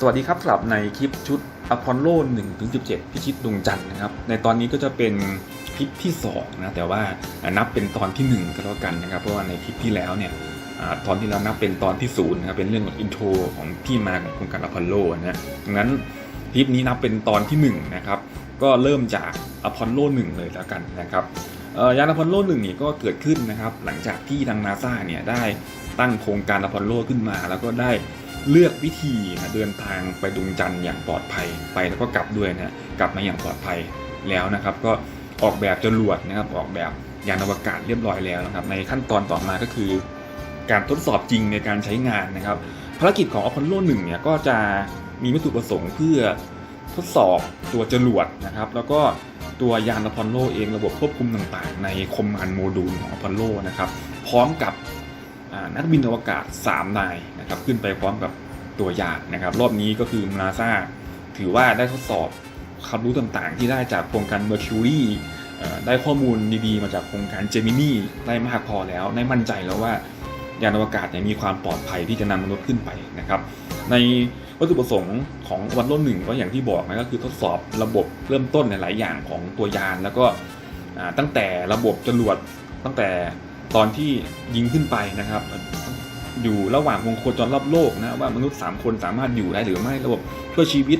สวัสดีครับสำหรับในคลิปชุดอพอลโล1ถึง17 พิชิตดวงจันทร์นะครับ ในตอนนี้ก็จะเป็นคลิปที่2นะแต่ว่านับเป็นตอนที่ 1 ก็แล้วกันนะครับ เพราะว่าในคลิปที่แล้วเนี่ยอตอนที่เรานับเป็นตอนที่0นะครับเป็นเรื่องของอินโทรของที่มาของโครงการอพอลโลนะฮะดังนั้นคลิปนี้นับเป็นตอนที่1นะครับก็เริ่มจากอพอลโล1เลยแล้วกันนะครับยานอพอลโล1นี่ก็เกิดขึ้นนะครับหลังจากที่ทางนาซาเนี่ยได้ตั้งโครงการอพอลโลขึ้นมา แล้วก็ได้ เลือกวิธีนะเดินทางไปดวงจันทร์อย่างปลอดภัยไปแล้วก็กลับด้วยนะกลับมาอย่างปลอดภัยแล้วนะครับ ก็ออกแบบจรวดนะครับออกแบบยานอวกาศเรียบร้อยแล้วนะครับ ในขั้นตอนต่อมาก็คือ การทดสอบจริงในการใช้งานนะครับ ภารกิจของอพอลโล1เนี่ยก็จะมีวัตถุประสงค์เพื่อทดสอบตัวจรวดนะครับ แล้วก็ตัวยานอพอลโลเองระบบควบคุมต่างๆ ในคอมมานด์โมดูลของอพอลโลนะครับ พร้อมกับ นักบินอวกาศ 3 นายนะครับขึ้นไปพร้อมกับตัวยานนะครับ รอบนี้ก็คือนาซาถือว่าได้ทดสอบความรู้ต่างๆ ที่ได้จากโครงการ Mercury เอ่ได้ข้อมูลดีๆ มาจากโครงการ Gemini ได้มากพอแล้วได้มั่นใจแล้วว่ายานอวกาศเนี่ยมีความปลอดภัยที่จะนำมนุษย์ขึ้นไปนะครับ ในวัตถุประสงค์ของวันรุ่นหนึ่งก็อย่างที่บอกนะก็คือทดสอบระบบเริ่มต้นในหลายอย่างของตัวยาน แล้วก็ตั้งแต่ระบบจรวดตั้งแต่ ตอนที่ยิงขึ้นไปนะครับ อยู่ระหว่างวงโคจรรอบโลกนะว่ามนุษย์ 3 คนสามารถอยู่ได้หรือไม่ระบบช่วยชีวิต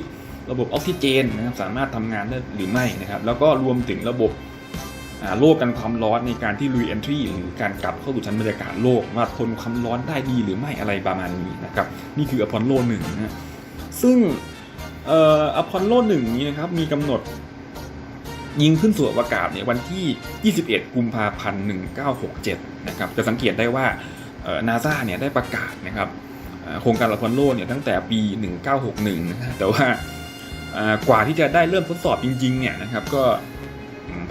ระบบออกซิเจนนะครับสามารถทำงานได้หรือไม่นะครับ แล้วก็รวมถึงระบบอ่าโลกกันความร้อนในการที่ re-entry หรือการกลับเข้าสู่ชั้นบรรยากาศโลกว่าทนความร้อนได้ดีหรือไม่อะไรประมาณนี้นะครับนี่คืออพอลโลหนึ่งนะซึ่งเอ่ออพอลโลหนึ่งนี้นะครับมีกำหนด ยิงขึ้นสู่อวกาศเนี่ยวันที่ 21 กุมภาพันธ์ 1967 นะครับ จะสังเกตได้ว่านาซาเนี่ยได้ประกาศนะครับโครงการอพอลโลเนี่ยตั้งแต่ปี 1961นะฮะแต่ว่ากว่าที่จะได้เริ่มทดสอบจริงๆเนี่ยนะครับก็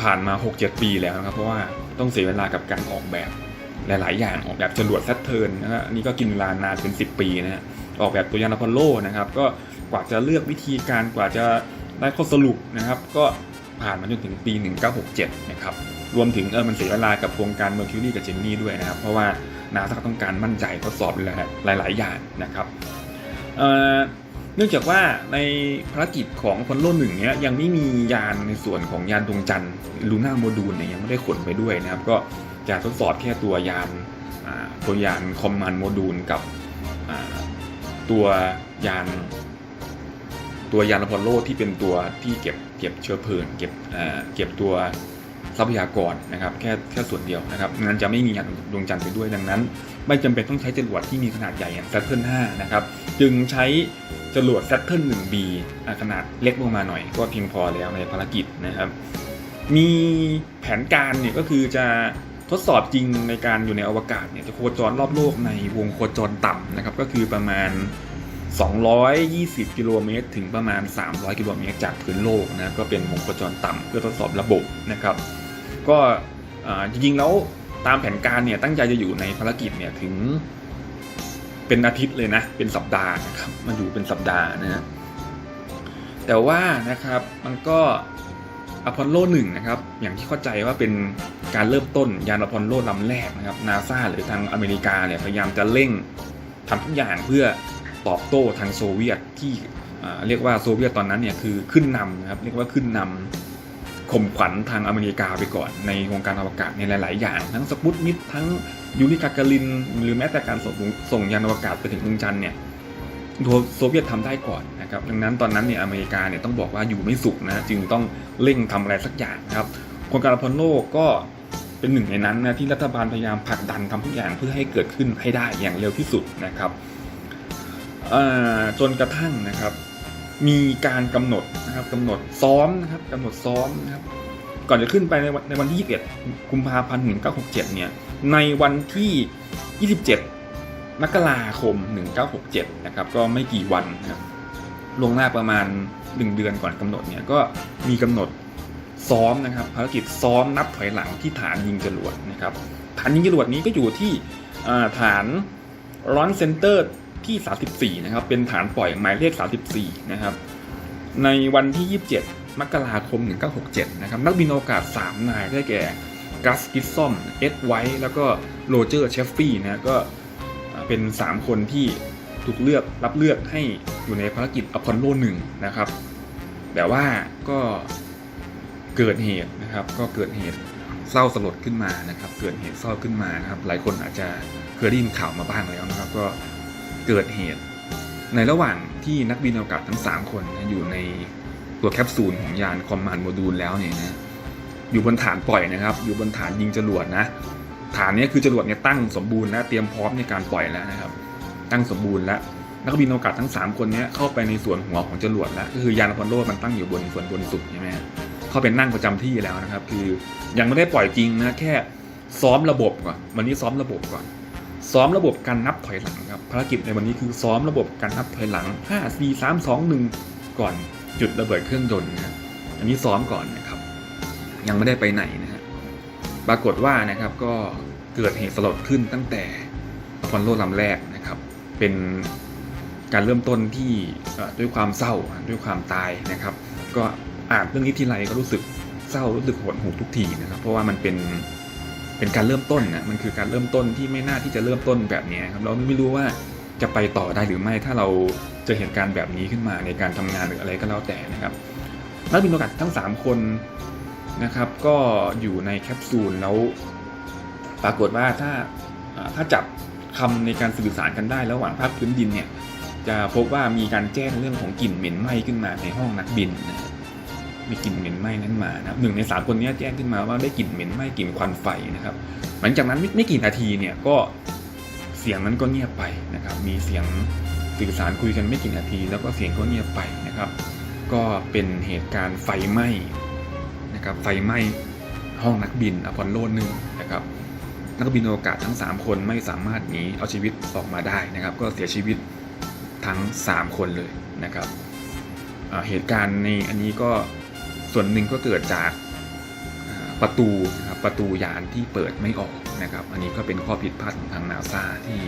ผ่านมา 6-7 ปีแล้วนะครับ เพราะว่าต้องเสียเวลากับการออกแบบหลาย ๆ อย่างออกแบบจรวดแซตเทิร์นนะฮะนี่ก็กินเวลานานเป็น 10 ปีนะฮะออกแบบตัวยานอพอลโลนะครับ ก็กว่าจะเลือกวิธีการกว่าจะได้ข้อสรุปนะครับ ก็ ผ่านมาจนถึงปี 1967 นะครับ รวมถึงเออมันเสียเวลากับโครงการ Mercury กับ Gemini ด้วยนะครับ เพราะว่านาซาต้องการมั่นใจทดสอบหลาย ๆ อย่างนะครับเออเนื่องจากว่าในภารกิจของพอลโลหนึ่งเนี้ยยังไม่มียานในส่วนของยานดวงจันทร์ลูน่าโมดูลเนี่ยยังไม่ได้ขนไปด้วยนะครับ ก็จะทดสอบแค่ตัวยานตัวยานคอมมานโมดูลกับตัวยาน ตัวยานอพอลโลที่เป็นตัวที่เก็บเก็บเชื้อเพลิงเก็บเอ่อเก็บตัวทรัพยากรนะครับแค่แค่ส่วนเดียวนะครับงั้นจะไม่มียานดวงจันทร์ไปด้วยดังนั้น ไม่จำเป็นต้องใช้จรวดที่มีขนาดใหญ่อย่าง Saturn 5นะครับจึงใช้จรวด Saturn 1B อะขนาดเล็กลงมาหน่อย ก็เพียงพอแล้วในภารกิจนะครับ มีแผนการเนี่ยก็คือจะทดสอบจริงในการอยู่ในอวกาศเนี่ยจะโคจรรอบโลกในวงโคจรต่ำนะครับก็คือประมาณ 220 กิโลเมตร ถึงประมาณ 300 กิโลเมตร จากพื้นโลกนะก็เป็นวงโคจรต่ำเพื่อทดสอบระบบนะครับ ก็จริงๆแล้วตามแผนการเนี่ยตั้งใจจะอยู่ในภารกิจเนี่ยถึงเป็นอาทิตย์เลยนะ เป็นสัปดาห์นะครับ มันอยู่เป็นสัปดาห์นะฮะแต่ว่านะครับมันก็อพอลโลหนึ่งนะครับ อย่างที่เข้าใจว่าเป็นการเริ่มต้นยานอพอลโลลำแรกนะครับนาซาหรือทางอเมริกาเนี่ยพยายามจะเร่งทำทุกอย่างเพื่อ ตอบโต้ทางโซเวียตที่เรียกว่าโซเวียตตอนนั้นเนี่ยคือขึ้นนำนะครับเรียกว่าขึ้นนำข่มขวัญทางอเมริกาไปก่อนในวงการอวกาศในหลาย ๆ อย่าง ทั้งสปุตนิกทั้งยูริกาการิน หรือแม้แต่การส่งส่งยานอวกาศไปถึงดวงจันทร์เนี่ยโซเวียตทำได้ก่อนนะครับดังนั้นตอนนั้นเนี่ยอเมริกาเนี่ยต้องบอกว่าอยู่ไม่สุขนะจึงต้องเร่งทำอะไรสักอย่างนะครับโครงการอพอลโลก็เป็นหนึ่งในนั้นนะที่รัฐบาลพยายามผลักดันทำทุกอย่างเพื่อให้เกิดขึ้นให้ได้อย่างเร็วที่สุดนะครับ จนกระทั่งนะครับ มีการกำหนดนะครับกำหนดซ้อมนะครับกำหนดซ้อมนะครับ ก่อนจะขึ้นไปในวันในวันที่21กุมภาพันธ์1967 เนี่ย ในวันที่ 27 มกราคม 1967 นะครับ ก็ไม่กี่วันนะครับลงหน้าประมาณ 1 เดือนก่อนกำหนดเนี่ยก็มีกำหนดซ้อมนะครับภารกิจซ้อมนับถอยหลังที่ฐานยิงจรวดนะครับฐานยิงจรวดนี้ก็อยู่ที่ฐานร้อนเซนเตอร์ ที่ 34 นะครับ เป็นฐานปล่อยหมายเลข 34 นะครับ ในวันที่ 27 มกราคม 1967 นะครับ นักบินอวกาศ 3 นายได้แก่กัสกิสซอม เอ็ดไวท์ แล้วก็โรเจอร์ เชฟฟี่ นะก็เป็น 3 คนที่ถูกเลือกรับเลือกให้อยู่ในภารกิจอพอลโลหนึ่งนะครับ แต่ว่าก็เกิดเหตุนะครับ ก็เกิดเหตุเศร้าสลดขึ้นมานะครับ เกิดเหตุเศร้าขึ้นมานะครับ หลายคนอาจจะเคยได้ยินข่าวมาบ้างแล้วนะครับ ก็ เกิดเหตุ ในระหว่างที่นักบินอวกาศทั้ง 3 คนนะอยู่ในตัวแคปซูลของยานคอมมานด์โมดูลแล้วเนี่ยนะอยู่บนฐานปล่อยนะครับ อยู่บนฐานยิงจรวดนะ ฐานนี้คือจรวดเนี่ยตั้งสมบูรณ์และเตรียมพร้อมในการปล่อยแล้วนะครับ ตั้งสมบูรณ์แล้วนักบินอวกาศทั้ง 3 คนนี้เข้าไปในส่วนหัวของจรวดแล้วก็คือยานอพอลโลมันตั้งอยู่บนส่วนบนสุดใช่ไหมเข้าไปนั่งประจำที่แล้วนะครับ คือยังไม่ได้ปล่อยจริงนะแค่ซ้อมระบบก่อนวันนี้ซ้อมระบบก่อน ซ้อมระบบการนับถอยหลังครับภารกิจในวันนี้คือซ้อมระบบการนับถอยหลัง 5 4 3 2 1 ก่อนจุดระเบิดเครื่องยนต์นะอันนี้ซ้อมก่อนนะครับ ยังไม่ได้ไปไหนนะฮะปรากฏว่านะครับก็เกิดเหตุสลดขึ้นตั้งแต่อพอลโลลำแรกนะครับ เป็นการเริ่มต้นที่ด้วยความเศร้าด้วยความตายนะครับ ก็อ่านเรื่องนี้ทีไรก็รู้สึกเศร้ารู้สึกหดหู่ทุกทีนะครับ เพราะว่ามันเป็น เป็นการเริ่มต้นนะมันคือการเริ่มต้นที่ไม่น่าที่จะเริ่มต้นแบบนี้ครับเราไม่รู้ว่าจะไปต่อได้หรือไม่ถ้าเราเจอเหตุการณ์แบบนี้ขึ้นมาในการทำงานหรืออะไรก็แล้วแต่นะครับนักบินอวกาศทั้ง 3 คนนะครับ ก็อยู่ในแคปซูลแล้วปรากฏว่าถ้าถ้าจับคำในการสื่อสารกันได้ระหว่างภาคพื้นดินเนี่ยจะพบว่ามีการแจ้งเรื่องของกลิ่นเหม็นไหม้ขึ้นมาในห้องนักบินนะ มีกลิ่นเหม็นไหม้นั้นมานะหนึ่งในสามคนนี้แจ้งขึ้นมาว่าได้กลิ่นเหม็นไหม้กลิ่นควันไฟนะครับ หลังจากนั้นไม่ไมกี่นาทีเนี่ยก็เสียงนั้นก็เงียบไปนะครับ มีเสียงสื่อสารคุยกันไม่กี่นาที แล้วก็เสียงก็เงียบไปนะครับ ก็เป็นเหตุการณ์ไฟไหม้นะครับไฟไหม้ห้องนักบินอพอลโลหนึ่งนะครับนักบินอวกาศทั้ง 3 คนไม่สามารถหนีเอาชีวิตออกมาได้นะครับ ก็เสียชีวิตทั้ง 3 คนเลยนะครับเหตุการณ์ในอันนี้ก็ ส่วนหนึ่งก็เกิดจากประตูนะครับประตูยานที่เปิดไม่ออกนะครับ อันนี้ก็เป็นข้อผิดพลาดของทางนาซาที่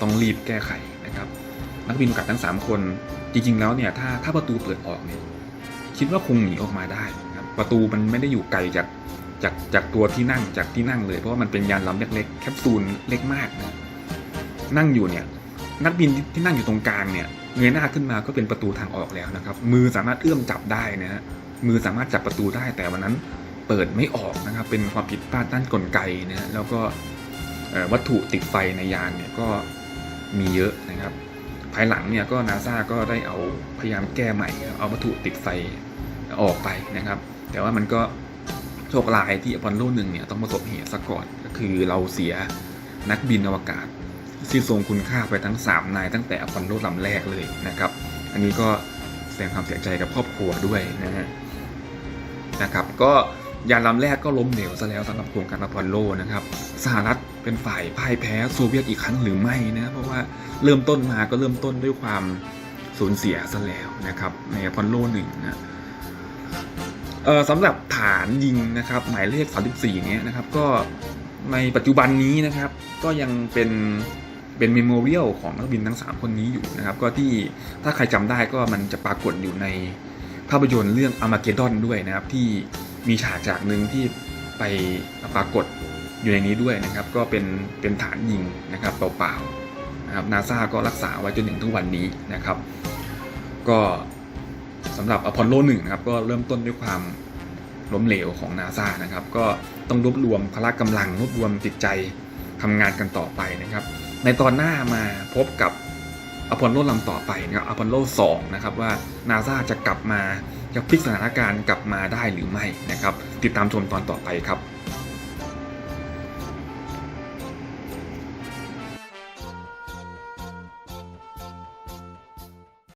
ต้องรีบแก้ไขนะครับ นักบินอวกาศทั้ง 3 คนจริง ๆ แล้วเนี่ยถ้าถ้าประตูเปิดออกเนี่ยคิดว่าคงหนีออกมาได้นะครับประตูมันไม่ได้อยู่ไกลจากจากจากตัวที่นั่งจากที่นั่งเลยเพราะว่ามันเป็นยานลำเล็กๆแคปซูลเล็กมากนะนั่งอยู่เนี่ยนักบินที่นั่งอยู่ตรงกลางเนี่ย เงยหน้าขึ้นมาก็เป็นประตูทางออกแล้วนะครับ มือสามารถเอื้อมจับได้นะฮะมือสามารถจับประตูได้แต่วันนั้นเปิดไม่ออกนะครับ เป็นความผิดพลาดด้านกลไกนะฮะแล้วก็วัตถุติดไฟในยานเนี่ยก็มีเยอะนะครับ ภายหลังเนี่ยก็นาซาก็ได้เอาพยายามแก้ใหม่ เอาวัตถุติดไฟออกไปนะครับ แต่ว่ามันก็โชคร้ายที่อพอลโลหนึ่งเนี่ยต้องประสบเหตุซะก่อนก็คือเราเสียนักบินอวกาศ ที่ทรงคุณค่าไปทั้ง 3 นายตั้งแต่อพอลโลลำแรกเลยนะครับ อันนี้ก็แสดงความเสียใจกับครอบครัวด้วยนะฮะนะครับ ก็ยานลำแรกก็ล้มเหลวซะแล้วสำหรับโครงการอพอลโลนะครับ สหรัฐเป็นฝ่ายพ่ายแพ้โซเวียตอีกครั้งหรือไม่นะเพราะว่าเริ่มต้นมาก็เริ่มต้นด้วยความสูญเสียซะแล้วนะครับในอพอลโลหนึ่งนะสำหรับฐานยิงนะครับหมายเลข 34เนี้ยนะครับก็ในปัจจุบันนี้นะครับก็ยังเป็น เป็นเมมโมเรียลของนักบินทั้ง 3 คนนี้อยู่นะครับ ก็ที่ถ้าใครจำได้ก็มันจะปรากฏอยู่ในภาพยนตร์เรื่องอามาเกดอนด้วยนะครับ ที่มีฉากจากหนึ่งที่ไปปรากฏอยู่ในนี้ด้วยนะครับ ก็เป็นเป็นฐานยิงนะครับเปล่าๆนะครับนาซาก็รักษาไว้จนถึงทุกวันนี้นะครับ ก็สำหรับอพอลโลหนึ่งนะครับก็เริ่มต้นด้วยความล้มเหลวของนาซานะครับ ก็ต้องรวบรวมพละกำลังรวบรวมจิตใจทำงานกันต่อไปนะครับ ในตอนหน้ามาพบกับอพอลโลลำต่อไปนะครับอพอลโล2นะครับว่านาซาจะกลับมาจะพลิกสถานการณ์กลับมาได้หรือไม่นะครับ ติดตามชมตอนต่อไปครับ